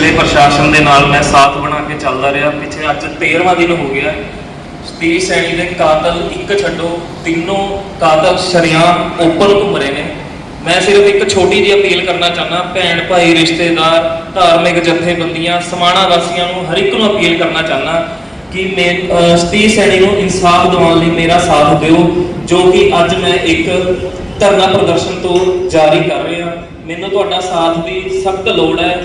ਪਿਛਲੇ ਪ੍ਰਸ਼ਾਸਨ ਦੇ ਨਾਲ ਮੈਂ ਸਾਥ ਬਣਾ ਕੇ ਚੱਲਦਾ ਰਿਹਾ। ਪਿਛੇ ਅੱਜ 13ਵਾਂ ਦਿਨ ਹੋ ਗਿਆ। ਸਤੀਸ਼ ਸੈਣੀ ਦੇ ਕਾਤਲ ਇੱਕ ਛੱਡੋ, ਤਿੰਨੋਂ ਕਾਤਲ ਸ਼ਰਿਆਮ ਓਪਨ ਘੁੰਮ ਰਹੇ ਨੇ। ਮੈਂ ਸਿਰਫ ਇੱਕ ਛੋਟੀ ਜਿਹੀ ਅਪੀਲ ਕਰਨਾ ਚਾਹੁੰਦਾ, ਭੈਣ, ਭਾਈ, ਰਿਸ਼ਤੇਦਾਰ, ਧਾਰਮਿਕ ਜਥੇਬੰਦੀਆਂ, ਸਮਾਣਾ ਵਾਸੀਆਂ ਨੂੰ ਹਰ ਇੱਕ ਨੂੰ ਅਪੀਲ ਕਰਨਾ ਚਾਹੁੰਦਾ ਕਿ ਮੈਂ ਸਤੀ ਸੈਣੀ ਨੂੰ ਇਨਸਾਫ ਦਿਵਾਉਣ ਲਈ ਮੇਰਾ ਸਾਥ ਦਿਓ, ਜੋ ਕਿ ਅੱਜ ਮੈਂ ਇੱਕ ਧਰਨਾ ਪ੍ਰਦਰਸ਼ਨ ਤੋਂ ਜਾਰੀ ਕਰ ਰਿਹਾ। ਮੈਨੂੰ ਤੁਹਾਡਾ ਸਾਥ ਦੀ ਸਖਤ ਲੋੜ ਹੈ।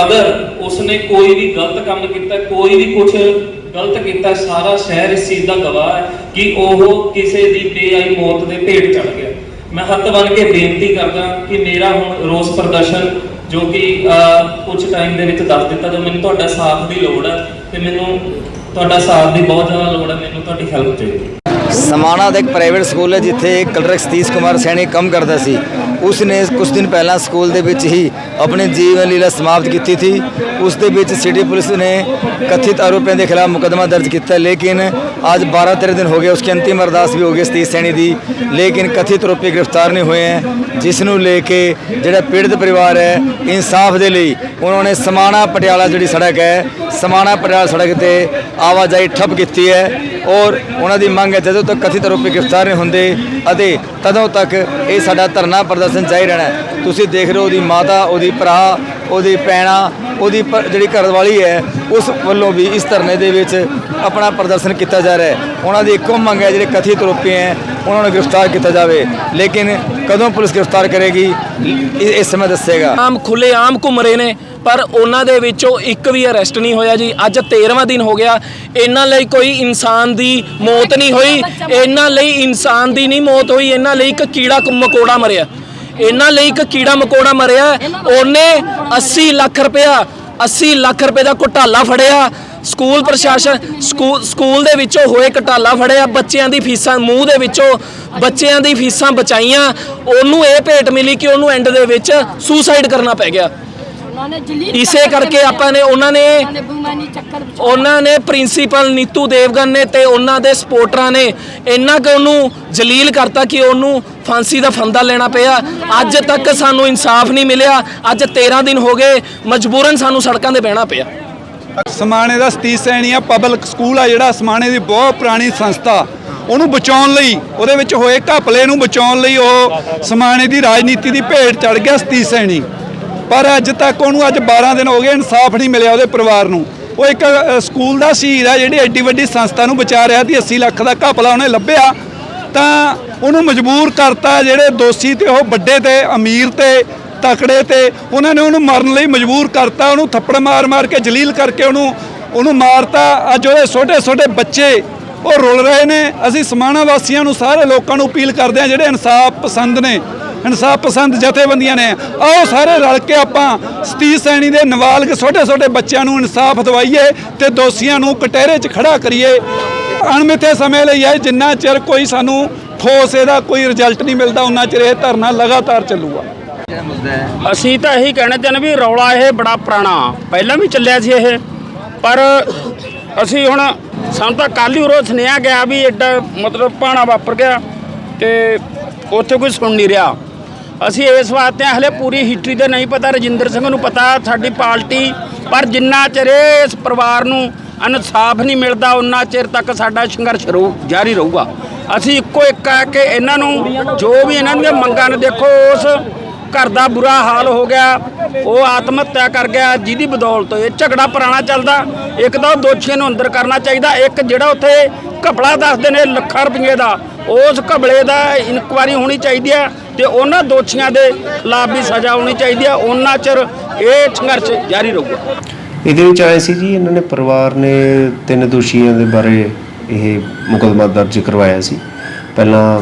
ਅਗਰ ਉਸਨੇ ਕੋਈ ਵੀ ਗਲਤ ਕੰਮ ਕੀਤਾ, ਕੋਈ ਵੀ ਕੁਝ ਗਲਤ ਕੀਤਾ, ਸਾਰਾ ਸ਼ਹਿਰ ਇਸ ਚੀਜ਼ ਦਾ ਗਵਾਹ ਹੈ ਕਿ ਉਹ ਕਿਸੇ ਦੀ ਬੇਆਈ ਮੌਤ ਦੇ ਭੇਟ ਚੜ ਗਿਆ। ਮੈਂ ਹੱਥ ਬੰਨ੍ਹ ਕੇ ਬੇਨਤੀ ਕਰਦਾ ਕਿ ਮੇਰਾ ਹੁਣ ਰੋਸ ਪ੍ਰਦਰਸ਼ਨ ਜੋ ਕਿ ਕੁਝ ਟਾਈਮ ਦੇ ਵਿੱਚ ਦੱਸ ਦਿੱਤਾ, ਜੋ ਮੈਨੂੰ ਤੁਹਾਡਾ ਸਾਥ ਦੀ ਲੋੜ ਹੈ ਤੇ ਮੈਨੂੰ ਤੁਹਾਡਾ ਸਾਥ ਦੀ ਬਹੁਤ ਜ਼ਿਆਦਾ ਲੋੜ ਹੈ, ਮੈਨੂੰ ਤੁਹਾਡੀ ਹੈਲਪ ਚਾਹੀਦੀ ਸਮਾਣਾ ਦਾ ਇੱਕ ਪ੍ਰਾਈਵੇਟ ਸਕੂਲ ਹੈ, ਜਿੱਥੇ ਕਲਰਕ ਸਤੀਸ਼ ਕੁਮਾਰ ਸੈਣੀ ਕੰਮ ਕਰਦਾ ਸੀ। ਉਸ ਨੇ ਕੁਝ ਦਿਨ ਪਹਿਲਾਂ ਸਕੂਲ ਦੇ ਵਿੱਚ ਹੀ ਆਪਣੀ ਜੀਵਨ ਲੀਲਾ ਸਮਾਪਤ ਕੀਤੀ ਸੀ। ਉਸ ਦੇ ਵਿੱਚ ਸਿਟੀ ਪੁਲਿਸ ਨੇ ਕਥਿਤ ਆਰੋਪੀਆਂ ਦੇ ਖਿਲਾਫ ਮੁਕਦਮਾ ਦਰਜ ਕੀਤਾ। ਲੇਕਿਨ ਅੱਜ 12-13 ਦਿਨ ਹੋ गए उसकी ਅੰਤਿਮ ਅਰਦਾਸ ਵੀ ਹੋ ਗਈ ਸਤੀਸ ਸੈਣੀ ਦੀ। ਲੇਕਿਨ ਕਥਿਤ ਆਰੋਪੀ ਗ੍ਰਿਫਤਾਰ ਨਹੀਂ ਹੋਏ ਹੈ, ਜਿਸ ਨੂੰ ਲੈ ਕੇ ਜਿਹੜਾ ਪੀੜਤ ਪਰਿਵਾਰ ਹੈ, ਇਨਸਾਫ ਦੇ ਲਈ ਉਹਨਾਂ ਨੇ ਸਮਾਣਾ ਪਟਿਆਲਾ ਜਿਹੜੀ ਸੜਕ ਹੈ, ਸਮਾਣਾ ਪਟਿਆਲਾ ਸੜਕ ਤੇ ਆਵਾਜਾਈ ਠੱਪ ਕੀਤੀ ਹੈ ਔਰ ਉਹਨਾਂ ਦੀ ਮੰਗ ਹੈ ਜਦੋਂ ਤੱਕ ਕਥਿਤ ਆਰੋਪੀ ਗ੍ਰਿਫਤਾਰ ਨਹੀਂ ਹੁੰਦੇ ਅਤੇ ਤਦੋਂ ਤੱਕ ਇਹ ਸਾਡਾ ਧਰਨਾ ਪ੍ਰਦਰਸ਼ਨ ਜਾਰੀ ਰਹਿਣਾ ਤੁਸੀਂ ਦੇਖ ਰਹੇ ਹੋ ਉਹਦੀ ਮਾਤਾ, ਉਹਦੀ ਭਰਾ, ਉਹਦੀ ਭੈਣਾ, ਉਹਦੀ ਪ- ਜਿਹੜੀ ਘਰਵਾਲੀ ਹੈ, ਉਸ ਵੱਲੋਂ ਵੀ ਇਸ ਧਰਨੇ ਦੇ ਵਿੱਚ ਆਪਣਾ ਪ੍ਰਦਰਸ਼ਨ ਕੀਤਾ ਜਾ ਰਿਹਾ ਹੈ। ਉਹਨਾਂ ਦੀ ਇੱਕੋ ਮੰਗ ਹੈ, ਜਿਹੜੇ ਕਥਿਤ ਆਰੋਪੀ ਹੈ, ਉਹਨਾਂ ਨੂੰ ਗ੍ਰਿਫਤਾਰ ਕੀਤਾ ਜਾਵੇ। ਲੇਕਿਨ ਕਦੋਂ ਪੁਲਿਸ ਗ੍ਰਿਫਤਾਰ ਕਰੇਗੀ ਇਸ ਸਮੇਂ ਦੱਸੇਗਾ। ਆਮ ਖੁੱਲੇ ਆਮ ਘੁੰਮ ਰਹੇ ਨੇ। ਪਰ ਉਹਨਾਂ ਦੇ ਵਿੱਚੋਂ ਇੱਕ ਵੀ ਅਰੈਸਟ ਨਹੀਂ ਹੋਇਆ ਜੀ। ਅੱਜ 13ਵਾਂ ਦਿਨ ਹੋ ਗਿਆ। ਇਹਨਾਂ ਲਈ ਕੋਈ ਇਨਸਾਨ ਦੀ ਮੌਤ ਨਹੀਂ ਹੋਈ। ਇਹਨਾਂ ਲਈ ਇਨਸਾਨ ਦੀ ਨਹੀਂ ਮੌਤ ਹੋਈ। ਇਹਨਾਂ ਲਈ ਇੱਕ ਕੀੜਾ ਕ- ਮਕੌੜਾ ਮਰਿਆ। ਇਹਨਾਂ ਲਈ ਇੱਕ ਕੀੜਾ ਮਕੌੜਾ ਮਰਿਆ। ਉਹਨੇ 80 ਲੱਖ ਰੁਪਇਆ 80 ਲੱਖ ਰੁਪਏ ਦਾ ਘੁਟਾਲਾ ਫੜਿਆ। ਸਕੂਲ ਪ੍ਰਸ਼ਾਸਨ ਸਕੂਲ ਸਕੂਲ ਦੇ ਵਿੱਚੋਂ ਹੋਏ ਘਟਾਲਾ ਫੜਿਆ। ਬੱਚਿਆਂ ਦੀ ਫੀਸਾਂ, ਮੂੰਹ ਦੇ ਵਿੱਚੋਂ ਬੱਚਿਆਂ ਦੀ ਫੀਸਾਂ ਬਚਾਈਆਂ। ਉਹਨੂੰ ਇਹ ਭੇਟ ਮਿਲੀ ਕਿ ਉਹਨੂੰ ਐਂਡ ਦੇ ਵਿੱਚ ਸੁਸਾਈਡ ਕਰਨਾ ਪੈ ਗਿਆ। ਇਸੇ ਕਰਕੇ ਆਪਾਂ ਨੇ ਉਹਨਾਂ ਨੇ ਉਹਨਾਂ ਨੇ ਪ੍ਰਿੰਸੀਪਲ ਨੀਤੂ ਦੇਵਗਨ ਨੇ ਤੇ ਉਹਨਾਂ ਦੇ ਸਪੋਰਟਰਾਂ ਨੇ ਇੰਨਾ ਕਿ ਉਹਨੂੰ ਜਲੀਲ ਕਰਤਾ ਕਿ ਉਹਨੂੰ ਫਾਂਸੀ ਦਾ ਫੰਦਾ ਲੈਣਾ ਪਿਆ। ਅੱਜ ਤੱਕ ਸਾਨੂੰ ਇਨਸਾਫ ਨਹੀਂ ਮਿਲਿਆ। ਅੱਜ 13 ਦਿਨ ਹੋ ਗਏ ਮਜਬੂਰਨ ਸਾਨੂੰ ਸੜਕਾਂ ਤੇ ਬਹਿਣਾ ਪਿਆ। ਸਮਾਣੇ ਦਾ ਸਤੀਸ਼ ਸੈਣੀ ਆ ਪਬਲਿਕ ਸਕੂਲ ਆ ਜਿਹੜਾ ਸਮਾਣੇ ਦੀ ਬਹੁਤ ਪੁਰਾਣੀ ਸੰਸਥਾ। ਉਹਨੂੰ ਬਚਾਉਣ ਲਈ ਉਹਦੇ ਵਿੱਚ ਹੋਏ ਘਪਲੇ ਨੂੰ ਬਚਾਉਣ ਲਈ ਉਹ ਸਮਾਣੇ ਦੀ ਰਾਜਨੀਤੀ ਦੀ ਭੇਟ ਚੜ ਗਿਆ ਸਤੀਸ਼ ਸੈਣੀ। ਪਰ ਅੱਜ ਤੱਕ ਉਹਨੂੰ ਅੱਜ 12 ਦਿਨ ਹੋ ਗਏ, ਇਨਸਾਫ ਨਹੀਂ ਮਿਲਿਆ ਉਹਦੇ ਪਰਿਵਾਰ ਨੂੰ। ਉਹ ਇੱਕ ਸਕੂਲ ਦਾ ਸ਼ਹੀਦ ਆ, ਜਿਹੜੀ ਐਡੀ ਵੱਡੀ ਸੰਸਥਾ ਨੂੰ ਬਚਾ ਰਿਹਾ ਸੀ 80 ਲੱਖ ਦਾ ਘਪਲਾ ਉਹਨੇ ਲੱਭਿਆ। ਤਾਂ ਉਹਨੂੰ ਮਜਬੂਰ ਕਰਤਾ ਜਿਹੜੇ ਦੋਸ਼ੀ ਤੇ, ਉਹ ਵੱਡੇ ਤੇ, ਅਮੀਰ ਤੇ, ਤਕੜੇ ਤੇ, ਉਹਨਾਂ ਨੇ ਉਹਨੂੰ ਮਰਨ ਲਈ ਮਜਬੂਰ ਕਰਤਾ। ਉਹਨੂੰ ਥੱਪੜ ਮਾਰ-ਮਾਰ ਕੇ ਜਲੀਲ ਕਰਕੇ ਉਹਨੂੰ ਉਹਨੂੰ ਮਾਰਤਾ। ਅੱਜ ਉਹਦੇ ਛੋਟੇ-ਛੋਟੇ ਬੱਚੇ ਉਹ ਰੁਲ ਰਹੇ ਨੇ। ਅਸੀਂ ਸਮਾਣਾ ਵਾਸੀਆਂ ਨੂੰ, ਸਾਰੇ ਲੋਕਾਂ ਨੂੰ ਅਪੀਲ ਕਰਦੇ ਹਾਂ, ਜਿਹੜੇ ਇਨਸਾਫ ਪਸੰਦ ਨੇ ਇਨਸਾਫ ਪਸੰਦ ਜਥੇਬੰਦੀਆਂ ਨੇ। ਆਓ ਸਾਰੇ ਰਲ ਕੇ ਆਪਾਂ ਸਤੀਸ਼ ਸੈਣੀ ਦੇ ਨਾਬਾਲਗ ਛੋਟੇ-ਛੋਟੇ ਬੱਚਿਆਂ ਨੂੰ ਇਨਸਾਫ ਦਿਵਾਈਏ ਤੇ ਦੋਸ਼ੀਆਂ ਨੂੰ ਕਟਹਿਰੇ 'ਚ ਖੜਾ ਕਰੀਏ। ਅਣਮਿੱਥੇ ਸਮੇਂ ਲਈ ਹੈ, ਜਿੰਨਾ ਚਿਰ ਕੋਈ ਸਾਨੂੰ ਠੋਸ ਇਹਦਾ ਕੋਈ ਰਿਜ਼ਲਟ ਨਹੀਂ ਮਿਲਦਾ ਉਹਨਾਂ ਚਿਰ ਇਹ ਧਰਨਾ ਲਗਾਤਾਰ ਚੱਲੂਗਾ। ਅਸੀਂ ਤਾਂ ਇਹੀ ਕਹਿਣਾ ਚਾਹੁੰਦੇ ਵੀ ਰੌਲਾ ਇਹ ਬੜਾ ਪੁਰਾਣਾ, ਪਹਿਲਾਂ ਵੀ ਚੱਲਿਆ ਸੀ ਇਹ। ਪਰ ਅਸੀਂ ਹੁਣ ਸਾਨੂੰ ਤਾਂ ਕੱਲ੍ਹ ਹੀ ਉਰੋਂ ਸੁਨੇਹਾ ਗਿਆ ਵੀ ਐਡਾ ਮਤਲਬ ਪਾਣਾ ਵਾਪਰ ਗਿਆ ਤੇ ਉੱਥੇ ਕੋਈ ਸੁਣ ਨਹੀਂ ਰਿਹਾ। ਅਸੀਂ ਇਸ ਵਾਸਤੇ ਹਲੇ ਪੂਰੀ ਹਿਸਟਰੀ ਤੇ ਨਹੀਂ ਪਤਾ, ਰਜਿੰਦਰ ਸਿੰਘ ਨੂੰ ਪਤਾ, ਸਾਡੀ ਪਾਰਟੀ ਪਰ ਜਿੰਨਾ ਚਿਰ ਇਸ ਪਰਿਵਾਰ ਨੂੰ ਇਨਸਾਫ ਨਹੀਂ ਮਿਲਦਾ, ਉਨਾ ਚਿਰ ਤੱਕ ਸਾਡਾ ਸੰਘਰਸ਼ ਰਹੂ ਜਾਰੀ ਰਹੂਗਾ। ਅਸੀਂ ਇੱਕੋ ਇੱਕ ਆ ਕਿ ਇਹਨਾਂ ਨੂੰ ਜੋ ਵੀ ਇਹਨਾਂ ਦੀਆਂ ਮੰਗਾਂ ਨੇ, ਦੇਖੋ, ਉਸ ਘਰ ਦਾ ਬੁਰਾ ਹਾਲ ਹੋ ਗਿਆ, ਉਹ ਆਤਮ ਹੱਤਿਆ ਕਰ ਗਿਆ, ਜਿਹਦੀ ਬਦੌਲਤ ਇਹ ਝਗੜਾ ਪੁਰਾਣਾ ਚੱਲਦਾ, ਇੱਕ ਤਾਂ ਉਹ ਦੋਸ਼ੀਆਂ ਨੂੰ ਅੰਦਰ ਕਰਨਾ ਚਾਹੀਦਾ, ਇੱਕ ਜਿਹੜਾ ਉੱਥੇ ਘਪਲਾ ਦੱਸਦੇ ਨੇ ਲੱਖਾਂ ਰੁਪਏ ਦਾ ਉਸ ਘਬਲੇ ਦਾ ਇਨਕੁਆਰੀ ਹੋਣੀ ਚਾਹੀਦੀ ਹੈ ਤੇ ਉਹਨਾਂ ਦੋਸ਼ੀਆਂ ਦੇ ਖਿਲਾਫ ਵੀ ਸਜ਼ਾ ਹੋਣੀ ਚਾਹੀਦੀ ਹੈ। ਉਹਨਾਂ ਚਿਰ ਇਹ ਸੰਘਰਸ਼ ਜਾਰੀ ਰਹੂਗਾ। ਇਹਦੇ ਵਿੱਚ ਆਏ ਸੀ ਜੀ, ਇਹਨਾਂ ਨੇ ਪਰਿਵਾਰ ਨੇ ਤਿੰਨ ਦੋਸ਼ੀਆਂ ਦੇ ਬਾਰੇ ਇਹ ਮੁਕੱਦਮਾ ਦਰਜ ਕਰਵਾਇਆ ਸੀ। ਪਹਿਲਾਂ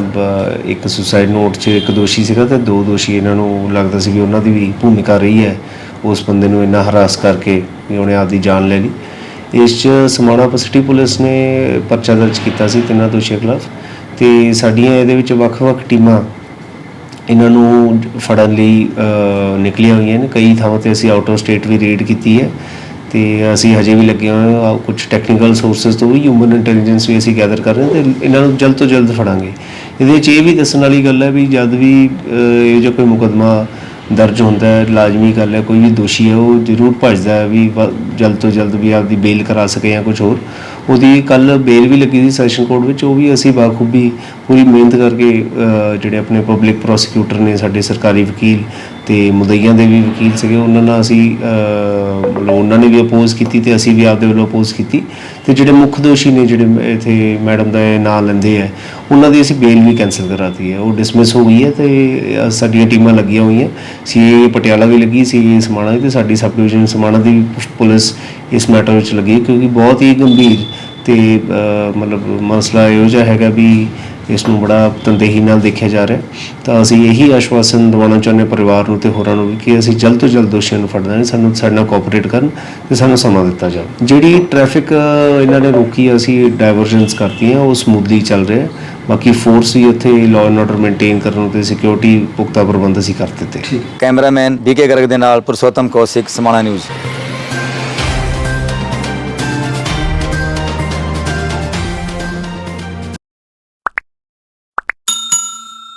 ਇੱਕ ਸੁਸਾਈਡ ਨੋਟ 'ਚ ਇੱਕ ਦੋਸ਼ੀ ਸੀਗਾ ਤੇ ਦੋ ਦੋਸ਼ੀ ਇਹਨਾਂ ਨੂੰ ਲੱਗਦਾ ਸੀ ਕਿ ਉਹਨਾਂ ਦੀ ਵੀ ਭੂਮਿਕਾ ਰਹੀ ਹੈ। ਉਸ ਬੰਦੇ ਨੂੰ ਇੰਨਾ ਹਰਾਸ ਕਰਕੇ ਵੀ ਉਹਨੇ ਆਪਦੀ ਜਾਨ ਲੈ ਲਈ। ਇਸ 'ਚ ਸਮਾਣਾ ਸਿਟੀ ਪੁਲਿਸ ਨੇ ਪਰਚਾ ਦਰਜ ਕੀਤਾ ਸੀ ਤਿੰਨਾਂ ਦੋਸ਼ੀਆਂ ਖਿਲਾਫ। ਤੇ ਸਾਡੀਆਂ ਇਹਦੇ ਵਿੱਚ ਵੱਖ-ਵੱਖ ਟੀਮਾਂ ਇਹਨਾਂ ਨੂੰ ਫੜਨ ਲਈ ਨਿਕਲੀਆਂ ਹੋਈਆਂ ਨੇ। ਕਈ ਥਾਵਾਂ ਤੇ ਅਸੀਂ ਆਊਟ ਆਫ ਸਟੇਟ ਵੀ ਰੇਡ ਕੀਤੀ ਹੈ ਤੇ ਅਸੀਂ ਹਜੇ ਵੀ ਲੱਗੇ ਹੋਏ ਹਾਂ। ਕੁਝ ਟੈਕਨੀਕਲ ਸੋਰਸਸ ਤੋਂ ਵੀ ਹਿਊਮਨ ਇੰਟੈਲੀਜੈਂਸ ਵੀ ਅਸੀਂ ਗੈਦਰ ਕਰ ਰਹੇ ਹਾਂ ਤੇ ਇਹਨਾਂ ਨੂੰ ਜਲਦ ਤੋਂ ਜਲਦ ਫੜਾਂਗੇ। ਇਹਦੇ ਵਿੱਚ ਇਹ ਵੀ ਦੱਸਣ ਵਾਲੀ ਗੱਲ ਹੈ ਵੀ ਜਦ ਵੀ ਅ, ਇਹ ਜੋ ਕੋਈ ਮੁਕਦਮਾ ਦਰਜ ਹੁੰਦਾ ਹੈ, ਲਾਜ਼ਮੀ ਗੱਲ ਹੈ, ਕੋਈ ਵੀ ਦੋਸ਼ੀ ਹੈ, ਉਹ ਜ਼ਰੂਰ ਭੱਜਦਾ ਹੈ ਵੀ ਜਲਦ ਤੋਂ ਜਲਦ ਵੀ ਆਪਦੀ ਬੇਲ ਕਰਾ ਸਕੇ ਜਾਂ ਕੁਝ ਹੋਰ। ਉਹਦੀ ਕੱਲ ਬੇਲ ਵੀ ਲੱਗੀ ਸੀ ਸੈਸ਼ਨ ਕੋਰਟ ਵਿੱਚ, ਉਹ ਵੀ ਅਸੀਂ ਬਾਖੂਬੀ ਪੂਰੀ ਮਿਹਨਤ ਕਰਕੇ ਜਿਹੜੇ ਆਪਣੇ ਪਬਲਿਕ ਪ੍ਰੋਸੀਕਿਊਟਰ ਨੇ ਸਾਡੇ ਸਰਕਾਰੀ ਵਕੀਲ ਤੇ ਮੁਦਈਆਂ ਦੇ ਵੀ ਵਕੀਲ ਸੀਗੇ, ਉਹਨਾਂ ਨਾਲ ਅਸੀਂ ਮਤਲਬ ਉਹਨਾਂ ਨੇ ਵੀ ਅਪੋਜ਼ ਕੀਤੀ ਤੇ ਅਸੀਂ ਵੀ ਆਪਦੇ ਵੱਲੋਂ ਅਪੋਜ਼ ਕੀਤੀ। ਤੇ ਜਿਹੜੇ ਮੁੱਖ ਦੋਸ਼ੀ ਨੇ, ਜਿਹੜੇ ਮ- ਇੱਥੇ ਮੈਡਮ ਦਾ ਨਾਂ ਲੈਂਦੇ ਆ, ਉਹਨਾਂ ਦੀ ਅਸੀਂ ਬੇਲ ਵੀ ਕੈਨਸਲ ਕਰਾਤੀ ਹੈ। ਉਹ ਡਿਸਮਿਸ ਹੋ ਗਈ ਹੈ ਤੇ ਸਾਡੀਆਂ ਟੀਮਾਂ ਲੱਗੀਆਂ ਹੋਈਆਂ। ਸੀ ਪਟਿਆਲਾ ਵੀ ਲੱਗੀ, ਸੀ ਸਮਾਣਾ ਵੀ ਤੇ ਸਾਡੀ ਸਬ ਡਿਵੀਜ਼ਨ ਸਮਾਣਾ ਦੀ ਪੁਲਿਸ ਇਸ ਮੈਟਰ ਵਿੱਚ ਲੱਗੀ ਕਿਉਂਕਿ ਬਹੁਤ ਹੀ ਗੰਭੀਰ ਤੇ ਮਤਲਬ ਮਸਲਾ ਇਹੋ ਜਿਹਾ ਹੈਗਾ ਵੀ ਇਸ ਨੂੰ ਬੜਾ ਤੰਦੇਹੀ ਨਾਲ ਦੇਖਿਆ ਜਾ ਰਿਹਾ ਤਾਂ ਅਸੀਂ ਇਹੀ ਆਸ਼ਵਾਸਨ ਦਿਵਾਉਣਾ ਚਾਹੁੰਦੇ ਹਾਂ ਪਰਿਵਾਰ ਨੂੰ ਤੇ ਹੋਰਾਂ ਨੂੰ ਵੀ ਕਿ ਅਸੀਂ ਜਲਦ ਤੋਂ ਜਲਦ ਦੋਸ਼ੀਆਂ ਨੂੰ ਫੜਨਾ ਹੈ ਸਾਨੂੰ ਸਾਡੇ ਨਾਲ ਕੋਆਪਰੇਟ ਕਰਨ ਤੇ ਸਾਨੂੰ ਸਮਾਂ ਦਿੱਤਾ ਜਾਵੇ। ਜਿਹੜੀ ਟ੍ਰੈਫਿਕ ਇਹਨਾਂ ਨੇ ਰੋਕੀ, ਅਸੀਂ ਡਾਇਵਰਜਨਸ ਕਰਤੀਆਂ, ਉਹ ਸਮੂਥਲੀ ਚੱਲ ਰਿਹਾ ਹੈ। ਬਾਕੀ ਫੋਰਸ ਵੀ ਉੱਥੇ ਲਾਅ ਐਂਡ ਆਰਡਰ ਮੇਨਟੇਨ ਕਰਨ ਤੇ ਸਿਕਿਉਰਿਟੀ ਪੁਖਤਾ ਪ੍ਰਬੰਧ ਅਸੀਂ ਕਰ ਦਿੱਤੇ। ਕੈਮਰਾਮੈਨ ਬੀਕੇ ਗਰਗ ਦੇ ਨਾਲ ਪੁਰਸ਼ੋਤਮ ਕੌਸ਼ਿਕ, ਸਮਾਣਾ ਨਿਊਜ਼